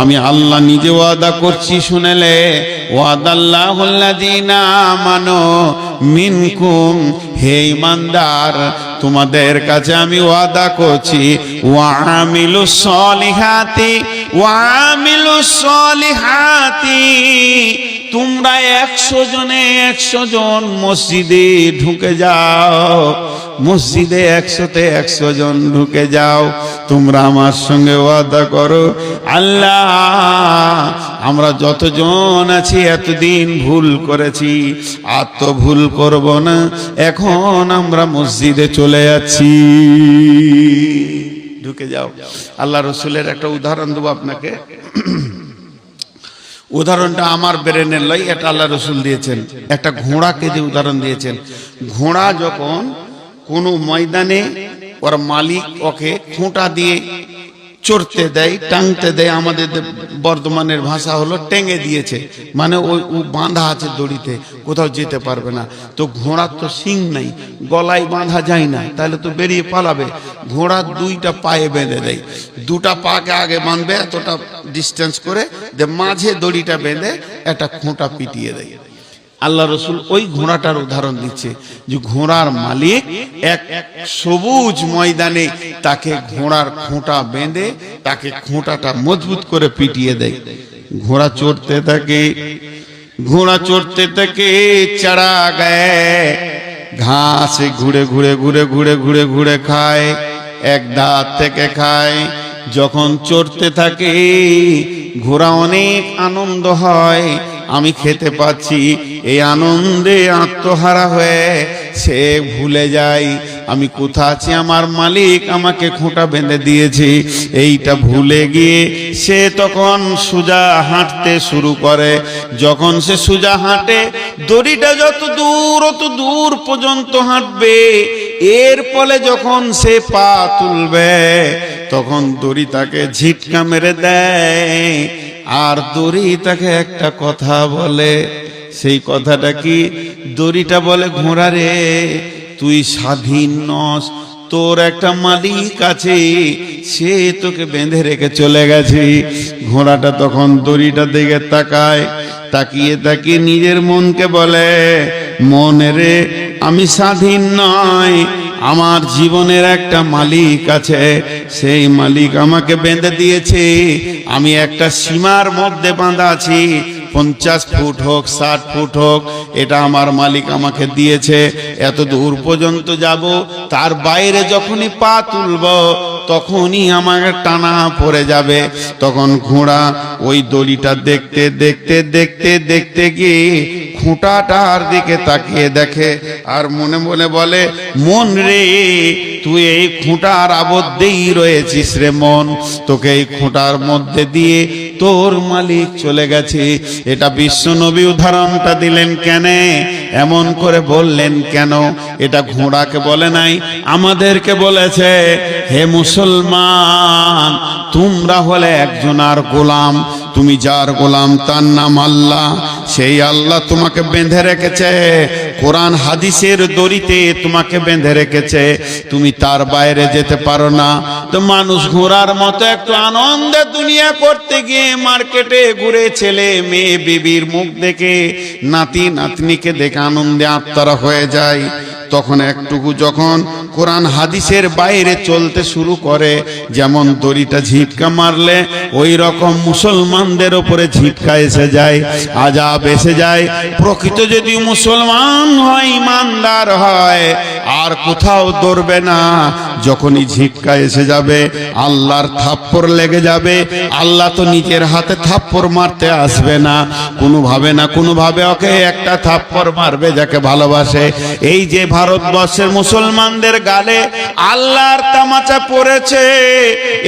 আমি আল্লাহ নিজে ওয়াদা করছি, শুনেলে, ওয়াদাল্লাহুল্লাযীনা আমানু মিনকুম। হে ইমানদার তোমাদের কাছে আমি ওয়াদা করছি ওয়ামিলু সলিহাতি ওয়ামিলু সলিহাতি তোমরা একশো জনে একশো জন মসজিদে ঢুকে যাও, মসজিদে একশোতে একশো জন ঢুকে যাও। তোমরা আমার সঙ্গে ওয়াদা করো। আল্লাহ, আমরা যতজন আছি এতদিন ভুল করেছি, আর তো ভুল করব না। এখন আমরা মসজিদে চলে যাচ্ছি। ঢুকে যাও। আল্লাহ রসুলের একটা উদাহরণ দেবো আপনাকে। উদাহরণটা আমার ব্রেনের লই, এটা আল্লাহ রসুল দিয়েছেন। একটা ঘোড়াকে যে উদাহরণ দিয়েছেন। ঘোড়া যখন কোনো ময়দানে ওর মালিক ওকে খুঁটা দিয়ে চড়তে দেয় টাংতে দেয়। আমাদের বর্ধমানের ভাষা হলো টেঙে দিয়েছে। মানে ওই ও বাঁধা আছে দড়িতে, কোথাও যেতে পারবে না। তো ঘোড়ার তো শিং নাই, গলায় বাঁধা যায় না, তাহলে তো বেরিয়ে পালাবে। ঘোড়ার দুইটা পায়ে বেঁধে দেয়। দুটা পাকে আগে বাঁধবে, এতটা ডিস্টেন্স করে যে মাঝে দড়িটা বেঁধে একটা খোঁটা পিটিয়ে দেয়। আল্লাহ রসুল ওই ঘোড়াটার উদাহরণ দিচ্ছে যে ঘোড়ার মালিক এক সবুজ ময়দানে তাকে ঘোড়ার খোঁটা বেঁধে তাকে খোঁটাটা মজবুত করে পিটিয়ে দেয়। ঘোড়া চড়তে থাকে, ঘোড়া চড়তে থাকে চড়া গায়ে, ঘাসে ঘুরে ঘুরে ঘুরে ঘুরে ঘুরে ঘুরে খায়, এক দাঁত থেকে খায়। যখন চড়তে থাকে, ঘোড়া অনেক আনন্দ হয় আমি খেতে পাচ্ছি। এই আনন্দে আত্মহারা হয়ে সে ভুলে যায়। আমি কোথা আছি? আমার মালিক আমাকে খোঁটা বেঁধে দিয়েছে। এইটা ভুলে গিয়ে সে তখন সোজা হাঁটতে শুরু করে। যখন সে সোজা হাঁটে, দড়িটা যত দূর, অত দূর পর্যন্ত হাঁটবে। এর ফলে যখন সে পা তুলবে, তখন দড়ি তাকে ঝিটকা মেরে দেয়। আর দড়ি তাকে একটা কথা বলে, সেই কথাটা কি দড়িটা বলে, ঘোড়া রে, তুই স্বাধীন নস, তোর একটা মালিক আছে, সে তোকে বেঁধে রেখে চলে গেছে। ঘোড়াটা তখন দড়িটা দিকে তাকায়, তাকিয়ে তাকিয়ে নিজের মনকে বলে, মনে রে, আমি স্বাধীন নয় আমার জীবনের একটা মালিক আছে। সেই মালিক আমাকে বেঁধে দিয়েছে। আমি একটা সীমার মধ্যে বাঁধা আছি। পঞ্চাশ ফুট হোক, ষাট ফুট হোক, এটা আমার মালিক আমাকে দিয়েছে। এত দূর পর্যন্ত যাব, তার বাইরে যখনই পা তুলব, তখনই আমাকে টানা পড়ে যাবে। তখন ঘোড়া ওই দড়িটা দেখতে দেখতে দেখতে দেখতে গিয়ে খুঁটাটার দিকে তাকিয়ে দেখে আর মনে মনে বলে, মন রে, তুই এই খুঁটার আবদ্ধেই রয়েছিস রে মন। তোকে এই খুঁটার মধ্যে দিয়ে তোর মালিক চলে গেছে। এটা বিশ্ব নবী উদাহরণটা দিলেন কেন? এমন করে বললেন কেন? এটা ঘোড়াকে বলে নাই, আমাদেরকে বলেছে, হে মুসলমান, তোমরা হলে একজন আর গোলাম, তুমি যার গোলাম তার নাম আল্লাহ, সেই আল্লাহ তোমাকে বেঁধে রেখেছে কোরআন হাদিসের দড়িতে তোমাকে বেঁধে রেখেছে। তুমি তার বাইরে যেতে পারো না। তো মানুষ ঘোরার মতো একটু আনন্দে দুনিয়া করতে গিয়ে মার্কেটে ঘুরে ছেলে, মেয়ে, বিবির মুখ দেখে নাতি, নাতনিকে দেখে আনন্দে আত্মারা হয়ে যায়। তখন একটুকু যখন কোরআন হাদিসের বাইরে চলতে শুরু করে, যেমন দড়িটা ঝিটকা মারলে ওই রকম মুসলমানদের ওপরে ঝিটকা এসে যায়, আজাব এসে যায়। প্রকৃত যদি মুসলমান হয়, ইমানদার হয়, আর কোথাও দৌড়বে না। যখনই ঝিটকা এসে যাবে, আল্লাহর থাপ্পড় লেগে যাবে, আল্লাহ তো নিজের হাতে থাপ্পড় মারতে আসবে না। কোনোভাবে না কোনোভাবে ওকে একটা থাপ্পড় মারবে যাকে ভালোবাসে। এই যে ভারতবর্ষের মুসলমানদের গালে আল্লাহর তামাচা পড়েছে,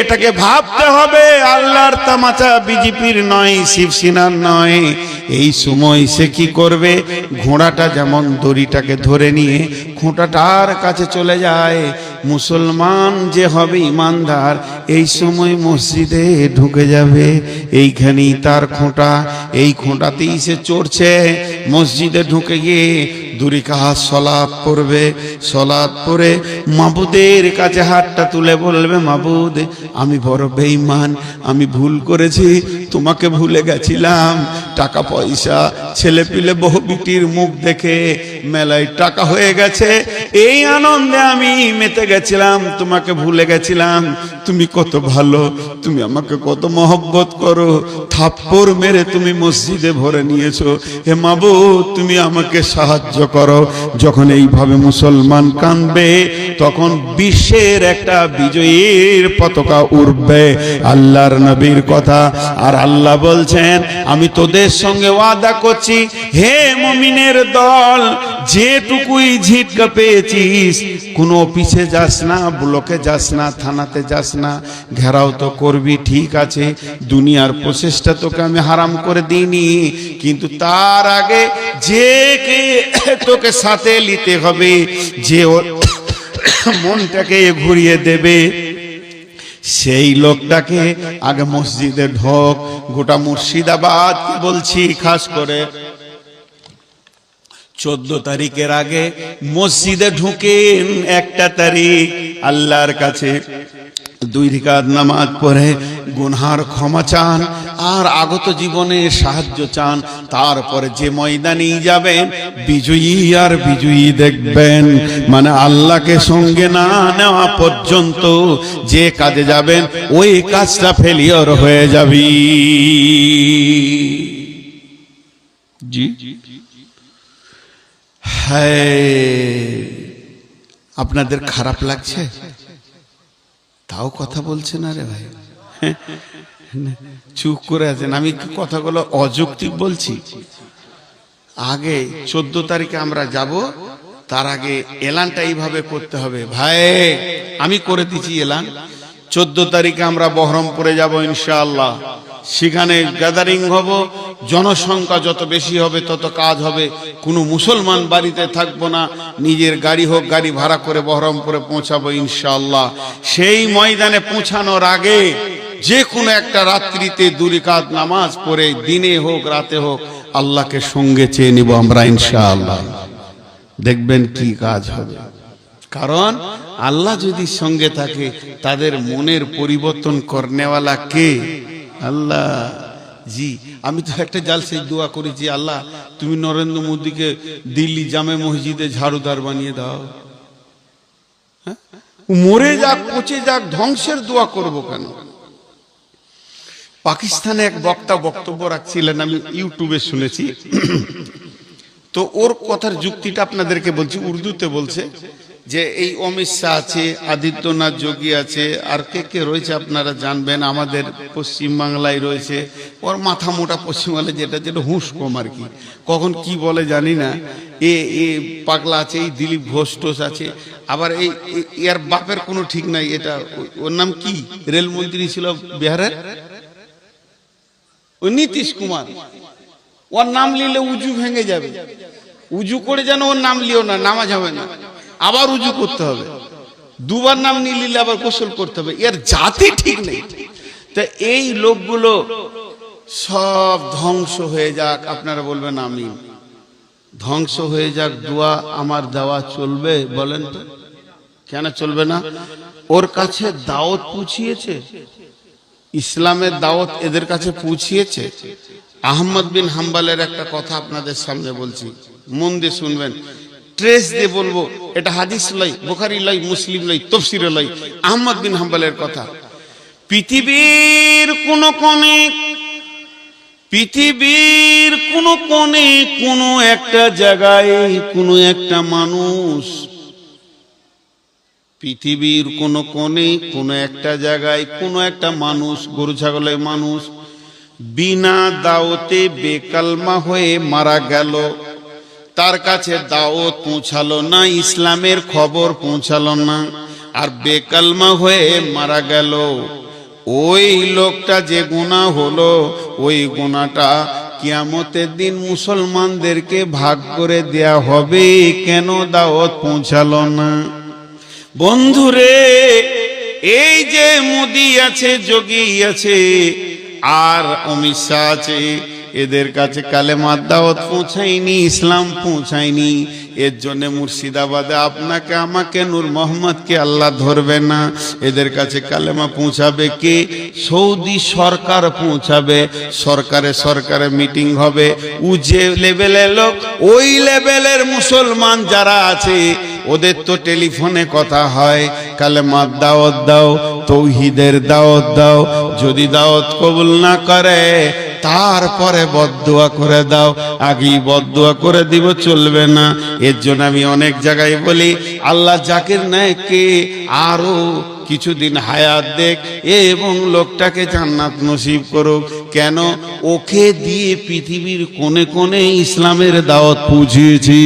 এটাকে ভাবতে হবে, আল্লাহর তামাচা বিজেপির নয়, শিবসেনার নয়। এই সময় সে কি করবে? ঘোড়াটা যেমন দড়িটাকে ধরে নিয়ে খোঁটাটার কাছে চলে যায়। মুসলমান যে হবে ইমানদার, এই সময় মসজিদে ঢুকে যাবে। এইখানেই তার খোঁটা, এই খোঁটাতেই সে চড়ছে। মসজিদে ঢুকে গিয়ে দুরি কাহাজ সলাপ পড়বে। সলাপ পরে মাবুদের কাছে হাতটা তুলে বলবে, মাবুদ, আমি বড় বেঈমান, আমি ভুল করেছি, তোমাকে ভুলে গেছিলাম টাকা পয়সা, ছেলে পিলে বহু বিটির মুখ দেখে মেলায় টাকা হয়ে গেছে। এই আনন্দে আমি মেতে গেছিলাম, তোমাকে ভুলে গেছিলাম। তুমি কত ভালো, তুমি আমাকে কত মহব্বত করো। থাপ্পড় মেরে তুমি মসজিদে ভরে নিয়েছো। হে মাবু তুমি আমাকে সাহায্য করো। যখন এইভাবে মুসলমান কানবে তখন বিশ্বের একটা বিজয়ীর পতাকা উঠবে আল্লাহর নবীর কথা। আর আল্লাহ বলছেন, আমি তোদের সঙ্গে ওয়াদা করছি। হে মমিনের দল, যেটুকুই ঝিটকা পেয়েছিস, কোনো অফিসে যাস না, ব্লকে যাস না, থানাতে যাস না, ঘেরাও তো করবি, ঠিক আছে, দুনিয়ার প্রচেষ্টা তোকে আমি হারাম করে দিইনি, কিন্তু তার আগে যে কে তোকে সাথে নিতে হবে, যে ওর মনটাকে ঘুরিয়ে দেবে সেই লোকটাকে আগে মসজিদে ঢোক, গোটা মুর্শিদাবাদ বলছি, খাস করে। চোদ্দ তারিখের আগে মসজিদে ঢুকেন একটা তারিখ, আল্লাহর কাছে। দুই রিকাত নামাজ পড়ে, গুনহার ক্ষমা চান, আর আগত জীবনে সাহায্য চান। তারপরে যে ময়দানে যাবেন, বিজয়ী আর বিজয়ী দেখবেন। মানে আল্লাহকে সঙ্গে না নেওয়া পর্যন্ত যে কাজে যাবেন, ওই কাজটা ফেলিওর হয়ে যাবি। জি? হ্যাঁ আপনাদের খারাপ লাগছে? তাও কথা বলছে না রে ভাই। চুপ করে আছেন। আমি কথাগুলো অযৌক্তিক বলছি। আগে চোদ্দ তারিখে আমরা যাব, তার আগে এলানটা এইভাবে করতে হবে। ভাই, আমি করে দিচ্ছি এলান। চোদ্দ তারিখে আমরা বহরমপুরে যাব ইনশাআল্লাহ। সেখানে গ্যাদারিং হব। জনসংখ্যা যত বেশি হবে, তত কাজ হবে। কোনো মুসলমান বাড়িতে থাকব না। নিজের গাড়ি হোক, গাড়ি ভাড়া করে বহরমপুরে পৌঁছাবো ইনশাআল্লাহ। সেই ময়দানে পৌঁছানোর আগে যে কোনো একটা রাত্রিতে দুরিকাত নামাজ পড়ে, দিনে হোক, রাতে হোক, আল্লাহকে সঙ্গে চেয়ে নিব আমরা ইনশাআল্লাহ। দেখবেন কি কাজ হবে। কারণ আল্লাহ যদি সঙ্গে থাকে, তাদের মনের পরিবর্তন করনেওয়ালা কে? আল্লাহ। জি, আমি তো একটা জালসে দোয়া করেছি, আল্লাহ, তুমি নরেন্দ্র মোদীকে দিল্লি জামে মসজিদে ঝাড়ুদার বানিয়ে দাও। হ্যাঁ? মরে যাক, পচে যাক, ধ্বংসের দোয়া করব কেন? পাকিস্তানে এক বক্তা বক্তব্য রাখছিলেন, আমি ইউটিউবে শুনেছি। তো ওর কথার যুক্তিটা আপনাদেরকে বলছি, উর্দুতে বলছে যে এই অমিত শাহ আছে, আদিত্যনাথ যোগী আছে, আর কে কে রয়েছে আপনারা জানবেন, আমাদের পশ্চিম বাংলায় রয়েছে। ওর মাথা মোটা পশ্চিমবাংলায় যেটা যেটা হুঁশ কম আর কি। কখন কি বলে জানি না। এ এ পাগলা আছে, এই দিলীপ ঘোষ টোষ আছে। আবার এই এর বাপের কোনো ঠিক নাই, এটা ওর নাম কি? রেলমন্ত্রী ছিল বিহারের? ওই নীতিশ কুমার। ওর নাম নিলে উজু ভেঙে যাবে। উজু করে যেন ওর নাম লিও না, নামাজ হবে না। আবার উজু করতে হবে। দুবার নাম নিলে আবার গোসল করতে হবে। এর জাতি ঠিক নেই। তা এই লোকগুলো সব ধ্বংস হয়ে যাক, আপনারা বলবেন আমি ধ্বংস হয়ে যাক, দোয়া আমার দেওয়া চলবে, বলেন তো। কেন চলবে না? ওর কাছে দাওয়াত পুছিয়েছে। ইসলামের দাওয়াত এদের কাছে পৌঁছিয়েছে। আহমদ বিন হাম্বালের একটা কথা আপনাদের সামনে বলছি। মন দিয়ে শুনবেন। ট্রেস দিয়ে বলব, এটা হাদিস লাই, বুখারি লাই, মুসলিম লই, তফসির লাই, আহমদ বিন হাম্বালের কথা। পৃথিবীর কোন কোণে, পৃথিবীর কোন কোণে কোনো একটা জায়গায় কোনো একটা মানুষ, পৃথিবীর কোন কোণে কোনো একটা জায়গায় কোনো একটা মানুষ, গরু, ছাগলের মানুষ, বিনা দাওতে বেকালমা হয়ে মারা গেল। তার কাছে দাওত পৌঁছালো না, ইসলামের খবর পৌঁছালো না। আর বেকালমা হয়ে মারা গেল। ওই লোকটা যে গুণা হলো, ওই গুণাটা কিয়ামতের দিন মুসলমানদেরকে ভাগ করে দেয়া হবে, কেন দাওয়াত পৌঁছালো না? বন্ধুরে, এই যে মোদি আছে, যোগী আছে, আর অমিত আছে এদের কাছে কালেমার দাওয়াত পৌঁছায়নি, ইসলাম পৌঁছায়নি। এর জন্য মুর্শিদাবাদে আপনাকে, আমাকে, নূর মোহাম্মদকে আল্লাহ ধরবে না। এদের কাছে কালেমা পৌঁছাবে কে? সৌদি সরকার পৌঁছাবে। সরকারে সরকারে মিটিং হবে। উ যে লেভেলের লোক, ওই লেভেলের মুসলমান যারা আছে, ওদের তো টেলিফোনে কথা হয়। কালেমার দাওয়াত দাও, তৌহিদের দাওয়াত দাও। যদি দাওয়াত কবুল না করে তারপরে বদুয়া করে দাও। আগেই বদুয়া করে দিব, চলবে না। এর জন্য আমি অনেক জায়গায় বলি, আল্লাহ জাকির নায়ককে আরও কিছুদিন হায়াত দেখ এবং লোকটাকে জান্নাত নসিব করুক। কেন? ওকে দিয়ে পৃথিবীর কোণে কোণে ইসলামের দাওয়াত পৌঁছেছি।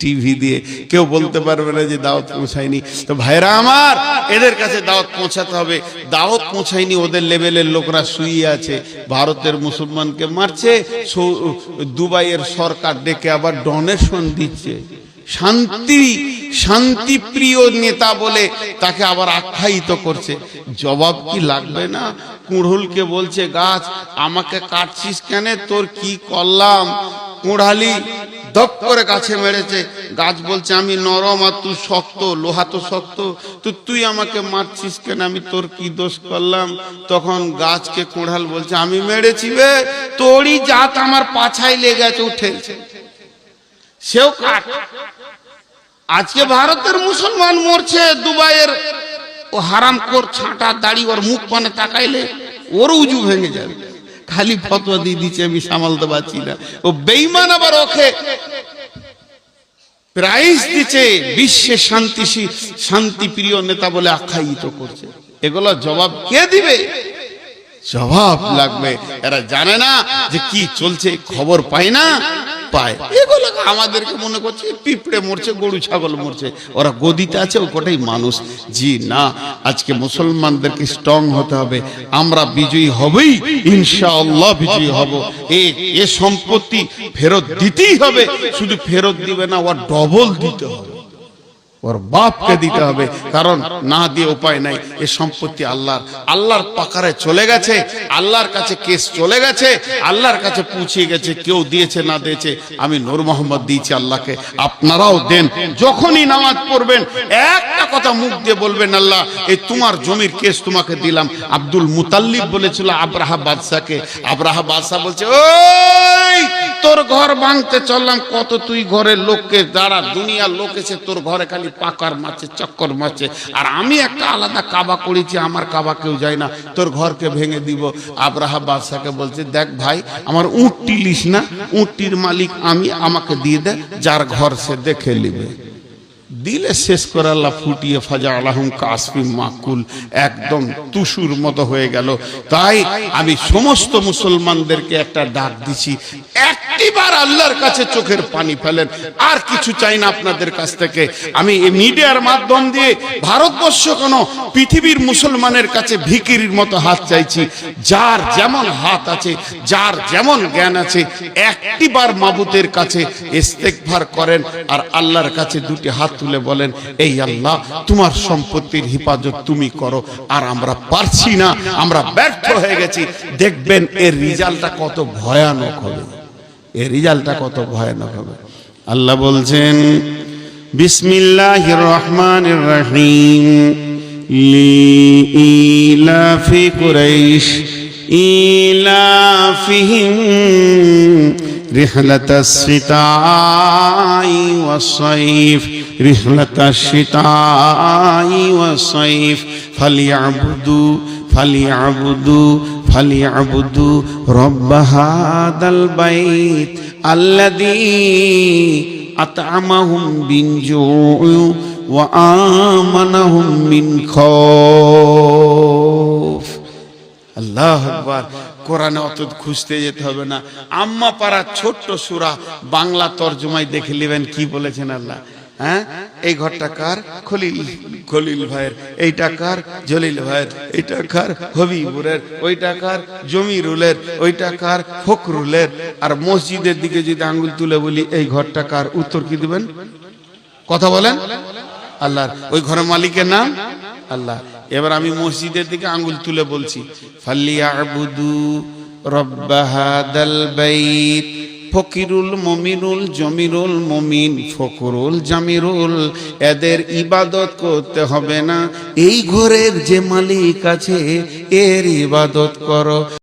টিভি দিয়ে। কেউ বলতে পারবে না যে দাওয়াত পৌঁছায়নি। তো ভাইরা আমার, এদের কাছে দাওয়াত পৌঁছাতে হবে। দাওয়াত পৌঁছায়নি, ওদের লেভেলের লোকরা শুয়ে আছে। ভারতের মুসলমানকে মারছে দুবাইয়ের সরকার ডেকে আবার ডোনেশন দিচ্ছে। শান্তি, শান্তিপ্রিয় নেতা বলে তাকে আবার আখ্যায়িত করছে। জবাব কি লাগবে না? কুড়হুলকে বলছে, গাছ, আমাকে কাটছিস কেন? তোর কি করলাম কুড়ালি দপ করে গাছে মেরেছে। গাছ বলছে, আমি নরম আর তুই শক্ত, লোহা তো শক্ত। তো তুই আমাকে মারছিস কেন? আমি তোর কি দোষ করলাম? তখন গাছকে কুড়াল বলছে, আমি মেরেছি বে, তোরই জাত আমার পাছায় লেগেছে উঠেছে সেও কাঠ। আজকে ভারতের মুসলমান মরছে, দুবাইয়ের ও হারাম কর ছাঁটা দাড়ি ওর মুখ পানে তাকাইলে ওর উজু ভেঙে যাবে। খালি ফতোয়া দিয়ে দিচ্ছে আমি সামালতে পারছি না। ও বেইমান আবার ওকে প্রাইজ দিচ্ছে বিশ্বে শান্তি শান্তি প্রিয় নেতা বলে আখ্যায়িত করছে। এগুলো জবাব কে দিবে? জবাব লাগবে। এরা জানে না যে কি চলছে, খবর পায় না। পায়। এগুলো আমাদেরকে মনে করছে পিঁপড়ে মরছে, গরু, ছাগল মরছে। ওরা গদিতে আছে ও কটাই মানুষ। জি না, আজকে মুসলমানদেরকে স্ট্রং হতে হবে। আমরা বিজয়ী হবেই, ইনশাআল্লাহ বিজয়ী হব। এ এ সম্পত্তি ফেরত দিতেই হবে। শুধু ফেরত দিবে না ওর ডবল দিতে হবে। ওর বাপকে দিতে হবে। কারণ না দিয়ে উপায় নাই। এ সম্পত্তি আল্লাহর। আল্লাহর পাকারে চলে গেছে। আল্লাহর কাছে কেস চলে গেছে। আল্লাহর কাছে পৌঁছে গেছে। কেউ দিয়েছে, না দিয়েছে। আমি নূর মোহাম্মদ দিয়েছি আল্লাহকে। আপনারাও দেন। যখনই নামাজ পড়বেন, একটা কথা মুখ দিয়ে বলবেন, আল্লাহ এই তোমার জমির কেস তোমাকে দিলাম। আব্দুল মুতাল্লিব বলেছিল, আব্রাহা বাদশাকে। আব্রাহা বাদশাহ বলছে, ওই তোর ঘর ভাঙতে চললাম, কত তুই ঘরের লোককে, যারা দুনিয়ার লোক এসে তোর ঘরে খালি পাকার মাছে, চক্কর মাছে আর আমি একটা আলাদা কাবা করেছি, আমার কাবা কেউ যায় না, তোর ঘরকে ভেঙে দিব। আব্রাহা বাদশাকে বলছে, দেখ ভাই, আমার উঁটটি লিস না, উঁটটির মালিক আমি, আমাকে দিয়ে দে, যার ঘর সে দেখে নিবে। দিলে শেষ করে আল্লাহ ফুটিয়ে ফাজা আলাহম কাসফি মাকুল, একদম তুসুর মতো হয়ে গেল। তাই আমি সমস্ত মুসলমানদেরকে একটা ডাক দিছি, একটিবার আল্লাহর কাছে চোখের পানি ফেলেন, আর কিছু চাই না আপনাদের কাছ থেকে। আমি এই মিডিয়ার মাধ্যম দিয়ে ভারতবর্ষ কেন পৃথিবীর মুসলমানের কাছে ভিকিরির মতো হাত চাইছি? যার যেমন হাত আছে, যার যেমন জ্ঞান আছে, একটিবার মাবুতের কাছে ইস্তেকভার করেন, আর আল্লাহর কাছে দুটি হাত তুলে তাহলে বলেন, এই আল্লাহ, তোমার সম্পত্তির হিফাজত তুমি করো, আর আমরা পারছি না, আমরা ব্যর্থ হয়ে গেছি। দেখবেন এর রিজাল্টটা কত ভয়ানক হবে। এর রিজাল্টটা কত ভয়ানক হবে। আল্লাহ বলছেন, বিসমিল্লাহির রহমানির রহিম। লি লিইলাফি কুরাইশ, ইলাফিহিম رحلة الشتاء والصيف رحلة الشتاء والصيف فليعبدوا فليعبدوا فليعبدوا رب هذا البيت الذي أطعمهم من جوع وآمنهم من خوف الله أكبر কোরআনে অত খুঁজতে যেতে হবে না। আম্মা পাড়া ছোট্ট সুরা বাংলা তর্জমায় দেখে নেবেন কি বলেছেন আল্লাহ। হ্যাঁ? এই ঘরটা কার? খলিল। খলিল ভাইয়ের। এইটা কার? জলিল ভাইয়ের। এইটা কার? হবিবুরের। ওইটা কার? জমিরুলের। ওইটা কার? ফখরুলের। আর মসজিদের দিকে যদি আঙ্গুল তুলে বলি, এই ঘরটা কার? উত্তর কি দিবেন? কথা বলেন? আল্লাহর। ওই ঘরের মালিকের নাম? আল্লাহ। এবার আমি মসজিদের দিকে আঙ্গুল তুলে বলছি ফকিরুল মমিনুল জমিরুল মমিন, ফকরুল জামিরুল, এদের ইবাদত করতে হবে না। এই ঘরের যে মালিক আছে, এর ইবাদত করো।